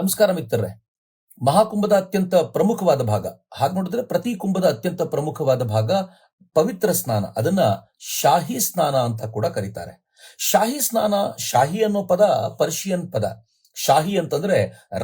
ನಮಸ್ಕಾರ ಮಿತ್ರರೇ. ಮಹಾಕುಂಭದ ಅತ್ಯಂತ ಪ್ರಮುಖವಾದ ಭಾಗ. ಹಾಗೆ ನೋಡಿದ್ರೆ ಪ್ರತಿ ಕುಂಭದ ಅತ್ಯಂತ ಪ್ರಮುಖವಾದ ಭಾಗ ಪವಿತ್ರ ಸ್ನಾನ. ಅದನ್ನ ಶಾಹಿ ಸ್ನಾನ ಅಂತ ಕೂಡ ಕರೀತಾರೆ. ಶಾಹಿ ಸ್ನಾನ, ಶಾಹಿ ಅನ್ನೋ ಪದ ಪರ್ಷಿಯನ್ ಪದ. ಶಾಹಿ ಅಂತಂದ್ರೆ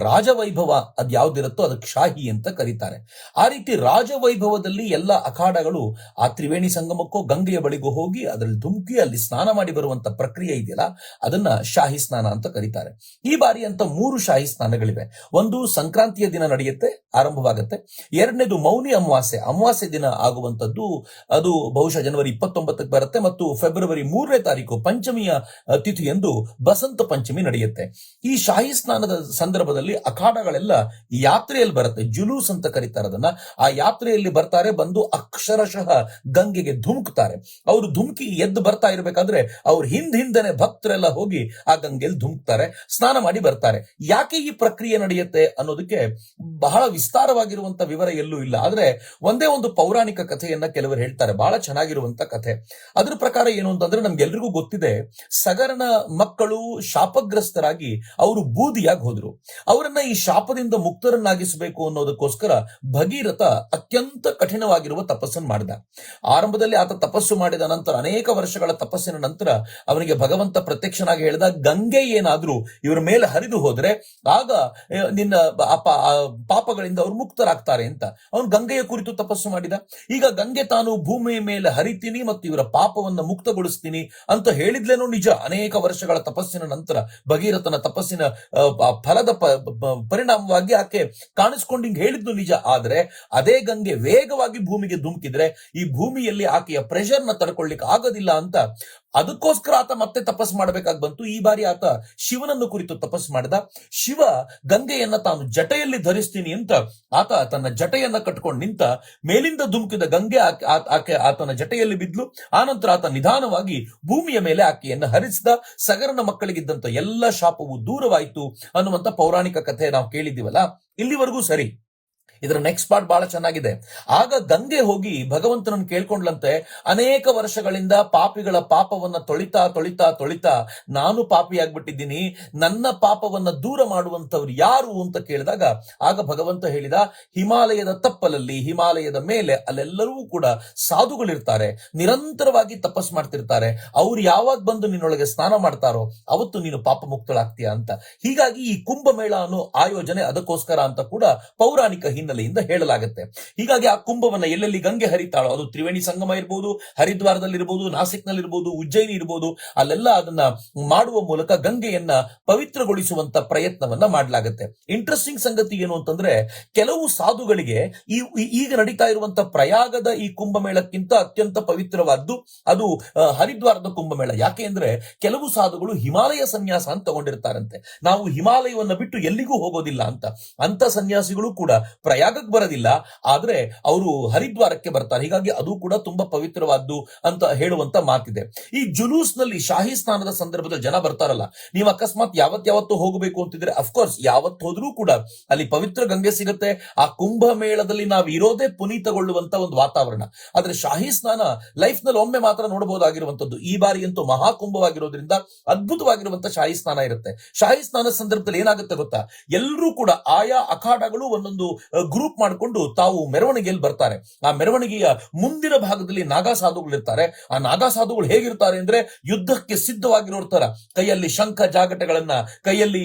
ರಾಜವೈಭವ ಅದ್ ಯಾವ್ದಿರುತ್ತೋ ಅದಕ್ಕೆ ಶಾಹಿ ಅಂತ ಕರೀತಾರೆ. ಆ ರೀತಿ ರಾಜವೈಭವದಲ್ಲಿ ಎಲ್ಲ ಅಖಾಡಗಳು ಆ ತ್ರಿವೇಣಿ ಸಂಗಮಕ್ಕೋ ಗಂಗೆಯ ಬಳಿಗೂ ಹೋಗಿ ಅದರಲ್ಲಿ ಧುಮುಕಿ ಅಲ್ಲಿ ಸ್ನಾನ ಮಾಡಿ ಬರುವಂತ ಪ್ರಕ್ರಿಯೆ ಇದೆಯಲ್ಲ, ಅದನ್ನ ಶಾಹಿ ಸ್ನಾನ ಅಂತ ಕರೀತಾರೆ. ಈ ಬಾರಿ ಅಂತ ಮೂರು ಶಾಹಿ ಸ್ನಾನಗಳಿವೆ. ಒಂದು ಸಂಕ್ರಾಂತಿಯ ದಿನ ನಡೆಯುತ್ತೆ, ಆರಂಭವಾಗುತ್ತೆ. ಎರಡನೇದು ಮೌನಿ ಅಮಾವಾಸ್ಯೆ. ಅಮಾವಾಸ್ಯೆ ದಿನ ಆಗುವಂತದ್ದು ಅದು ಬಹುಶಃ ಜನವರಿ ಇಪ್ಪತ್ತೊಂಬತ್ತಕ್ಕೆ ಬರುತ್ತೆ ಮತ್ತು ಫೆಬ್ರವರಿ ಮೂರನೇ ತಾರೀಕು ಪಂಚಮಿಯ ತಿಥಿ ಎಂದು ಬಸಂತ ಪಂಚಮಿ ನಡೆಯುತ್ತೆ. ಈ ಶಾಹಿ ಸ್ನಾನದ ಸಂದರ್ಭದಲ್ಲಿ ಅಖಾಡಗಳೆಲ್ಲ ಯಾತ್ರೆಯಲ್ಲಿ ಬರುತ್ತೆ. ಜುಲೂಸ್ ಅಂತ ಕರೀತಾರೆ ಅದನ್ನ. ಆ ಯಾತ್ರೆಯಲ್ಲಿ ಬರ್ತಾರೆ, ಬಂದು ಅಕ್ಷರಶಃ ಗಂಗೆಗೆ ಧುಮುಕ್ತಾರೆ. ಅವರು ಧುಮುಕಿ ಎದ್ದು ಬರ್ತಾ ಇರಬೇಕಾದ್ರೆ ಅವ್ರ ಹಿಂದ್ ಹಿಂದನೆ ಭಕ್ತರೆಲ್ಲ ಹೋಗಿ ಆ ಗಂಗೆಯಲ್ಲಿ ಧುಮುಕ್ತಾರೆ, ಸ್ನಾನ ಮಾಡಿ ಬರ್ತಾರೆ. ಯಾಕೆ ಈ ಪ್ರಕ್ರಿಯೆ ನಡೆಯುತ್ತೆ ಅನ್ನೋದಕ್ಕೆ ಬಹಳ ವಿಸ್ತಾರವಾಗಿರುವಂತ ವಿವರ ಎಲ್ಲೂ ಇಲ್ಲ. ಆದ್ರೆ ಒಂದೇ ಒಂದು ಪೌರಾಣಿಕ ಕಥೆಯನ್ನ ಕೆಲವರು ಹೇಳ್ತಾರೆ. ಬಹಳ ಚೆನ್ನಾಗಿರುವಂತ ಕಥೆ. ಅದ್ರ ಪ್ರಕಾರ ಏನು ಅಂತಂದ್ರೆ ನಮ್ಗೆಲ್ರಿಗೂ ಗೊತ್ತಿದೆ, ಸಗರನ ಮಕ್ಕಳು ಶಾಪಗ್ರಸ್ತರಾಗಿ ಅವರು ಬೂದಿಯಾಗಿ ಹೋದ್ರು. ಅವರನ್ನ ಈ ಶಾಪದಿಂದ ಮುಕ್ತರನ್ನಾಗಿಸಬೇಕು ಅನ್ನೋದಕ್ಕೋಸ್ಕರ ಭಗೀರಥ ಅತ್ಯಂತ ಕಠಿಣವಾಗಿರುವ ತಪಸ್ಸನ್ನು ಮಾಡಿದ. ಆರಂಭದಲ್ಲಿ ಆತ ತಪಸ್ಸು ಮಾಡಿದ ನಂತರ ಅನೇಕ ವರ್ಷಗಳ ತಪಸ್ಸಿನ ನಂತರ ಅವನಿಗೆ ಭಗವಂತ ಪ್ರತ್ಯಕ್ಷನಾಗಿ ಹೇಳಿದ, ಗಂಗೆ ಏನಾದ್ರೂ ಇವರ ಮೇಲೆ ಹರಿದು ಹೋದ್ರೆ ಆಗ ನಿನ್ನ ಪಾಪಗಳಿಂದ ಅವರು ಮುಕ್ತರಾಗ್ತಾರೆ ಅಂತ. ಅವನು ಗಂಗೆಯ ಕುರಿತು ತಪಸ್ಸು ಮಾಡಿದ. ಈಗ ಗಂಗೆ ತಾನು ಭೂಮಿಯ ಮೇಲೆ ಹರಿತೀನಿ ಮತ್ತು ಇವರ ಪಾಪವನ್ನ ಮುಕ್ತಗೊಳಿಸ್ತೀನಿ ಅಂತ ಹೇಳಿದ್ಲೇನೋ ನಿಜ. ಅನೇಕ ವರ್ಷಗಳ ತಪಸ್ಸಿನ ನಂತರ ಭಗೀರಥನ ತಪಸ್ಸಿನ ಆ, ಫಲದ ಪರಿಣಾಮವಾಗಿ ಆಕೆ ಕಾಣಿಸ್ಕೊಂಡು ಹಿಂಗೆ ಹೇಳಿದ್ದು ನಿಜ. ಆದ್ರೆ ಅದೇ ಗಂಗೆ ವೇಗವಾಗಿ ಭೂಮಿಗೆ ಧುಮುಕಿದ್ರೆ ಈ ಭೂಮಿಯಲ್ಲಿ ಆಕೆಯ ಪ್ರೆಷರ್ನ ನ ತಡ್ಕೊಳ್ಳಿಕ್ಕೆ ಆಗೋದಿಲ್ಲ ಅಂತ ಅದಕ್ಕೋಸ್ಕರ ಆತ ಮತ್ತೆ ತಪಸ್ ಮಾಡಬೇಕಾಗಿ ಬಂತು. ಈ ಬಾರಿ ಆತ ಶಿವನನ್ನು ಕುರಿತು ತಪಸ್ ಮಾಡಿದ. ಶಿವ ಗಂಗೆಯನ್ನ ತಾನು ಜಟೆಯಲ್ಲಿ ಧರಿಸ್ತೀನಿ ಅಂತ ಆತ ತನ್ನ ಜಟೆಯನ್ನ ಕಟ್ಕೊಂಡು ನಿಂತ ಮೇಲಿಂದ ಧುಮುಕಿದ ಗಂಗೆ ಆಕೆ ಆತನ ಜಟೆಯಲ್ಲಿ ಬಿದ್ಲು. ಆನಂತರ ಆತ ನಿಧಾನವಾಗಿ ಭೂಮಿಯ ಮೇಲೆ ಆಕೆಯನ್ನು ಹರಿಸಿದ. ಸಗರನ ಮಕ್ಕಳಿಗಿದ್ದಂತ ಎಲ್ಲ ಶಾಪವು ದೂರವಾಯಿತು ಅನ್ನುವಂತ ಪೌರಾಣಿಕ ಕಥೆ ನಾವು ಕೇಳಿದ್ದೀವಲ್ಲ. ಇಲ್ಲಿವರೆಗೂ ಸರಿ. ಇದರ ನೆಕ್ಸ್ಟ್ ಪಾರ್ಟ್ ಬಹಳ ಚೆನ್ನಾಗಿದೆ. ಆಗ ಗಂಗೆ ಹೋಗಿ ಭಗವಂತನನ್ನು ಕೇಳ್ಕೊಂಡ್ಲಂತೆ, ಅನೇಕ ವರ್ಷಗಳಿಂದ ಪಾಪಿಗಳ ಪಾಪವನ್ನ ತೊಳಿತಾ ತೊಳಿತಾ ತೊಳಿತಾ ನಾನು ಪಾಪಿಯಾಗ್ಬಿಟ್ಟಿದ್ದೀನಿ ನನ್ನ ಪಾಪವನ್ನ ದೂರ ಮಾಡುವಂತವ್ರು ಯಾರು? ಅಂತ ಕೇಳಿದಾಗ, ಆಗ ಭಗವಂತ ಹೇಳಿದ, ಹಿಮಾಲಯದ ತಪ್ಪಲಲ್ಲಿ, ಹಿಮಾಲಯದ ಮೇಲೆ ಅಲ್ಲೆಲ್ಲರೂ ಕೂಡ ಸಾಧುಗಳಿರ್ತಾರೆ. ನಿರಂತರವಾಗಿ ತಪಸ್ ಮಾಡ್ತಿರ್ತಾರೆ. ಅವ್ರು ಯಾವಾಗ ಬಂದು ನಿನ್ನೊಳಗೆ ಸ್ನಾನ ಮಾಡ್ತಾರೋ, ಅವತ್ತು ನೀನು ಪಾಪ ಮುಕ್ತಳಾಗ್ತೀಯ ಅಂತ. ಹೀಗಾಗಿ ಈ ಕುಂಭಮೇಳ ಅನ್ನೋ ಆಯೋಜನೆ ಅದಕ್ಕೋಸ್ಕರ ಅಂತ ಕೂಡ ಪೌರಾಣಿಕ ಹಿನ್ನೆಲೆಯಿಂದ ಹೇಳಲಾಗುತ್ತೆ. ಹೀಗಾಗಿ ಆ ಕುಂಭವನ್ನ ಎಲ್ಲೆಲ್ಲಿ ಗಂಗೆ ಹರಿತಾಳೋ ಅದು ತ್ರಿವೇಣಿ ಸಂಗಮ ಇರ್ಬೋದು ಹರಿದ್ವಾರದಲ್ಲಿ ನಾಸಿಕ್ನಲ್ಲಿರ್ಬೋದು, ಉಜ್ಜಯಿನಿ ಇರಬಹುದು ಅಲ್ಲೆಲ್ಲ ಅದನ್ನ ಮಾಡುವ ಮೂಲಕ ಗಂಗೆಯನ್ನ ಪವಿತ್ರಗೊಳಿಸುವಂತ ಪ್ರಯತ್ನವನ್ನ ಮಾಡಲಾಗುತ್ತೆ. ಇಂಟ್ರೆಸ್ಟಿಂಗ್ ಸಂಗತಿ ಏನು ಅಂತಂದ್ರೆ, ಕೆಲವು ಸಾಧುಗಳಿಗೆ ಈ, ಈ- ಈಗ ನಡೀತಾ ಇರುವಂತ ಪ್ರಯಾಗದ ಈ ಕುಂಭಮೇಳಕ್ಕಿಂತ ಅತ್ಯಂತ ಪವಿತ್ರವಾದ್ದು ಅದು ಹರಿದ್ವಾರದ ಕುಂಭಮೇಳ. ಯಾಕೆ ಅಂದ್ರೆ, ಕೆಲವು ಸಾಧುಗಳು ಹಿಮಾಲಯ ಸನ್ಯಾಸ ಅಂತ ತಗೊಂಡಿರ್ತಾರಂತೆ. ನಾವು ಹಿಮಾಲಯವನ್ನ ಬಿಟ್ಟು ಎಲ್ಲಿಗೂ ಹೋಗೋದಿಲ್ಲ ಅಂತ. ಅಂತ ಸನ್ಯಾಸಿಗಳು ಕೂಡ ಪ್ರಯಾಗಕ್ಕೆ ಬರೋದಿಲ್ಲ, ಆದ್ರೆ ಅವರು ಹರಿದ್ವಾರಕ್ಕೆ ಬರ್ತಾರೆ. ಹೀಗಾಗಿ ಅದು ಕೂಡ ತುಂಬಾ ಪವಿತ್ರವಾದ್ದು ಅಂತ ಹೇಳುವಂತ ಮಾತಿದೆ. ಈ ಜುಲೂಸ್ನಲ್ಲಿ ಶಾಹಿ ಸ್ನಾನದ ಸಂದರ್ಭದಲ್ಲಿ ಜನ ಬರ್ತಾರಲ್ಲ, ನೀವು ಅಕಸ್ಮಾತ್ ಯಾವತ್ ಯಾವತ್ತು ಹೋಗಬೇಕು ಅಂತಿದ್ರೆ ಅಫ್ಕೋರ್ಸ್ ಯಾವತ್ ಹೋದ್ರೂ ಕೂಡ ಅಲ್ಲಿ ಪವಿತ್ರ ಗಂಗೆ ಸಿಗುತ್ತೆ. ಆ ಕುಂಭ ಮೇಳದಲ್ಲಿ ನಾವು ಇರೋದೇ ಪುನೀತಗೊಳ್ಳುವಂತ ಒಂದು ವಾತಾವರಣ. ಆದ್ರೆ ಶಾಹಿ ಸ್ನಾನ ಲೈಫ್ನಲ್ಲಿ ಒಮ್ಮೆ ಮಾತ್ರ ನೋಡಬಹುದಾಗಿರುವಂತದ್ದು ಈ ಬಾರಿ ಅಂತೂ ಮಹಾಕುಂಭವಾಗಿರೋದ್ರಿಂದ ಅದ್ಭುತವಾಗಿರುವಂತ ಶಾಹಿ ಸ್ನಾನ ಇರುತ್ತೆ. ಶಾಹಿ ಸ್ನಾನ ಸಂದರ್ಭದಲ್ಲಿ ಏನಾಗುತ್ತೆ ಗೊತ್ತಾ? ಎಲ್ಲರೂ ಕೂಡ ಆಯಾ ಅಖಾಡಗಳು ಒಂದೊಂದು ಗ್ರೂಪ್ ಮಾಡಿಕೊಂಡು ತಾವು ಮೆರವಣಿಗೆಯಲ್ಲಿ ಬರ್ತಾರೆ. ಆ ಮೆರವಣಿಗೆಯ ಮುಂದಿನ ಭಾಗದಲ್ಲಿ ನಾಗಾ ಸಾಧುಗಳು ಇರ್ತಾರೆ ಆ ನಾಗಾ ಸಾಧುಗಳು ಹೇಗಿರ್ತಾರೆ ಅಂದ್ರೆ ಯುದ್ಧಕ್ಕೆ ಸಿದ್ಧವಾಗಿರೋರ್ ತರ. ಕೈಯಲ್ಲಿ ಶಂಖ ಜಾಗಟಗಳನ್ನ, ಕೈಯಲ್ಲಿ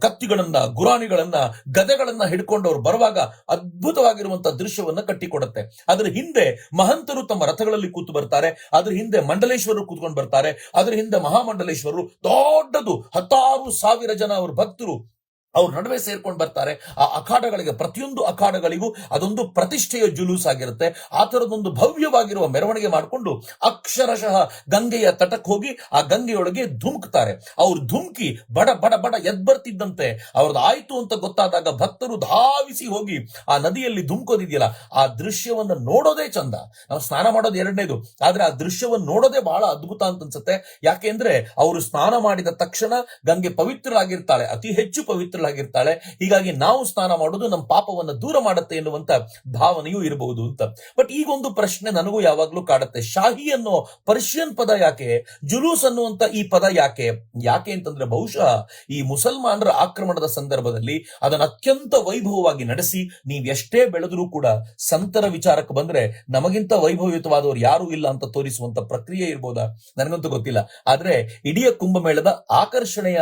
ಕತ್ತಿಗಳನ್ನ, ಗುರಾಣಿಗಳನ್ನ, ಗದೆಗಳನ್ನ ಹಿಡ್ಕೊಂಡು ಅವ್ರು ಬರುವಾಗ ಅದ್ಭುತವಾಗಿರುವಂತಹ ದೃಶ್ಯವನ್ನ ಕಟ್ಟಿಕೊಡುತ್ತೆ. ಅದರ ಹಿಂದೆ ಮಹಂತರು ತಮ್ಮ ರಥಗಳಲ್ಲಿ ಕೂತು ಬರ್ತಾರೆ. ಅದ್ರ ಹಿಂದೆ ಮಂಡಲೇಶ್ವರರು ಕೂತ್ಕೊಂಡು ಬರ್ತಾರೆ. ಅದ್ರ ಹಿಂದೆ ಮಹಾಮಂಡಲೇಶ್ವರರು ದೊಡ್ಡದು ಹತ್ತಾರು ಸಾವಿರ ಜನ ಅವ್ರ ಭಕ್ತರು ಅವ್ರ ನಡುವೆ ಸೇರ್ಕೊಂಡು ಬರ್ತಾರೆ. ಆ ಅಖಾಡಗಳಿಗೆ, ಪ್ರತಿಯೊಂದು ಅಖಾಡಗಳಿಗೂ ಅದೊಂದು ಪ್ರತಿಷ್ಠೆಯ ಜುಲೂಸ್ ಆಗಿರುತ್ತೆ. ಆ ತರದೊಂದು ಭವ್ಯವಾಗಿರುವ ಮೆರವಣಿಗೆ ಮಾಡಿಕೊಂಡು ಅಕ್ಷರಶಃ ಗಂಗೆಯ ತಟಕ್ಕೆ ಹೋಗಿ ಆ ಗಂಗೆಯೊಳಗೆ ಧುಮುಕ್ತಾರೆ. ಅವ್ರು ಧುಮುಕಿ ಬಡ ಬಡ ಬಡ ಎದ್ ಬರ್ತಿದ್ದಂತೆ. ಅವ್ರದ್ದು ಆಯ್ತು ಅಂತ ಗೊತ್ತಾದಾಗ ಭಕ್ತರು ಧಾವಿಸಿ ಹೋಗಿ ಆ ನದಿಯಲ್ಲಿ ಧುಮುಕೋದಿದೆಯಲ್ಲ, ಆ ದೃಶ್ಯವನ್ನ ನೋಡೋದೇ ಚಂದ. ನಾವು ಸ್ನಾನ ಮಾಡೋದು ಎರಡನೇದು. ಆದ್ರೆ ಆ ದೃಶ್ಯವನ್ನು ನೋಡೋದೇ ಬಹಳ ಅದ್ಭುತ ಅಂತ ಅನ್ಸುತ್ತೆ ಯಾಕೆಂದ್ರೆ ಅವರು ಸ್ನಾನ ಮಾಡಿದ ತಕ್ಷಣ ಗಂಗೆ ಪವಿತ್ರರಾಗಿರ್ತಾಳೆ. ಅತಿ ಹೆಚ್ಚು ಪವಿತ್ರ ಪವಿತ್ರಳಾಗಿರ್ತಾಳೆ ಹೀಗಾಗಿ ನಾವು ಸ್ನಾನ ಮಾಡೋದು ನಮ್ಮ ಪಾಪವನ್ನ ದೂರ ಮಾಡುತ್ತೆ ಎನ್ನುವಂತ ಭಾವನೆಯೂ ಇರಬಹುದು ಅಂತ. ಬಟ್ ಈಗೊಂದು ಪ್ರಶ್ನೆ ನನಗೂ ಯಾವಾಗ್ಲೂ ಕಾಡುತ್ತೆ. ಶಾಹಿ ಅನ್ನೋ ಪರ್ಷಿಯನ್ ಪದ ಯಾಕೆ? ಜುಲೂಸ್ ಅನ್ನುವಂತ ಈ ಪದ ಯಾಕೆ? ಯಾಕೆ ಅಂತಂದ್ರೆ ಬಹುಶಃ ಈ ಮುಸಲ್ಮಾನರ ಆಕ್ರಮಣದ ಸಂದರ್ಭದಲ್ಲಿ ಅದನ್ನು ಅತ್ಯಂತ ವೈಭವವಾಗಿ ನಡೆಸಿ ನೀವ್ ಎಷ್ಟೇ ಬೆಳೆದರೂ ಕೂಡ ಸಂತರ ವಿಚಾರಕ್ಕೆ ಬಂದ್ರೆ ನಮಗಿಂತ ವೈಭವಯುತವಾದವರು ಯಾರು ಇಲ್ಲ ಅಂತ ತೋರಿಸುವಂತ ಪ್ರಕ್ರಿಯೆ ಇರ್ಬೋದಾ? ನನಗಂತೂ ಗೊತ್ತಿಲ್ಲ. ಆದ್ರೆ ಇಡೀ ಕುಂಭಮೇಳದ ಆಕರ್ಷಣೆಯ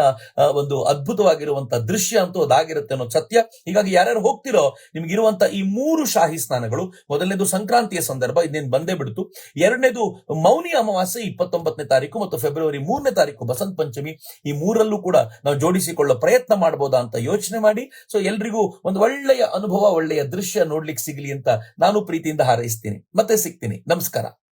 ಒಂದು ಅದ್ಭುತವಾಗಿರುವಂತ ದೃಶ್ಯ ಅಂತೂ ಅದಾಗಿರುತ್ತೆ ಅನ್ನೋ ಸತ್ಯ. ಹೀಗಾಗಿ ಯಾರ್ಯಾರು ಹೋಗ್ತಿರೋ ನಿಮ್ಗಿರುವಂತ ಈ ಮೂರು ಶಾಹಿ ಸ್ನಾನಗಳು, ಮೊದಲನೇದು ಸಂಕ್ರಾಂತಿಯ ಸಂದರ್ಭ ಇದನ್ನೇನು ಬಂದೇ ಬಿಡ್ತು. ಎರಡನೇದು ಮೌನಿ ಅಮಾವಾಸ್ಯೆ ಇಪ್ಪತ್ತೊಂಬತ್ತನೇ ತಾರೀಕು ಮತ್ತು ಫೆಬ್ರವರಿ ಮೂರನೇ ತಾರೀಕು ಬಸಂತ ಪಂಚಮಿ, ಈ ಮೂರಲ್ಲೂ ಕೂಡ ನಾವು ಜೋಡಿಸಿಕೊಳ್ಳೋ ಪ್ರಯತ್ನ ಮಾಡಬಹುದಾ ಅಂತ ಯೋಚನೆ ಮಾಡಿ. ಸೊ ಎಲ್ರಿಗೂ ಒಂದು ಒಳ್ಳೆಯ ಅನುಭವ, ಒಳ್ಳೆಯ ದೃಶ್ಯ ನೋಡ್ಲಿಕ್ಕೆ ಸಿಗಲಿ ಅಂತ ನಾನು ಪ್ರೀತಿಯಿಂದ ಹಾರೈಸ್ತೀನಿ. ಮತ್ತೆ ಸಿಗ್ತೀನಿ. ನಮಸ್ಕಾರ.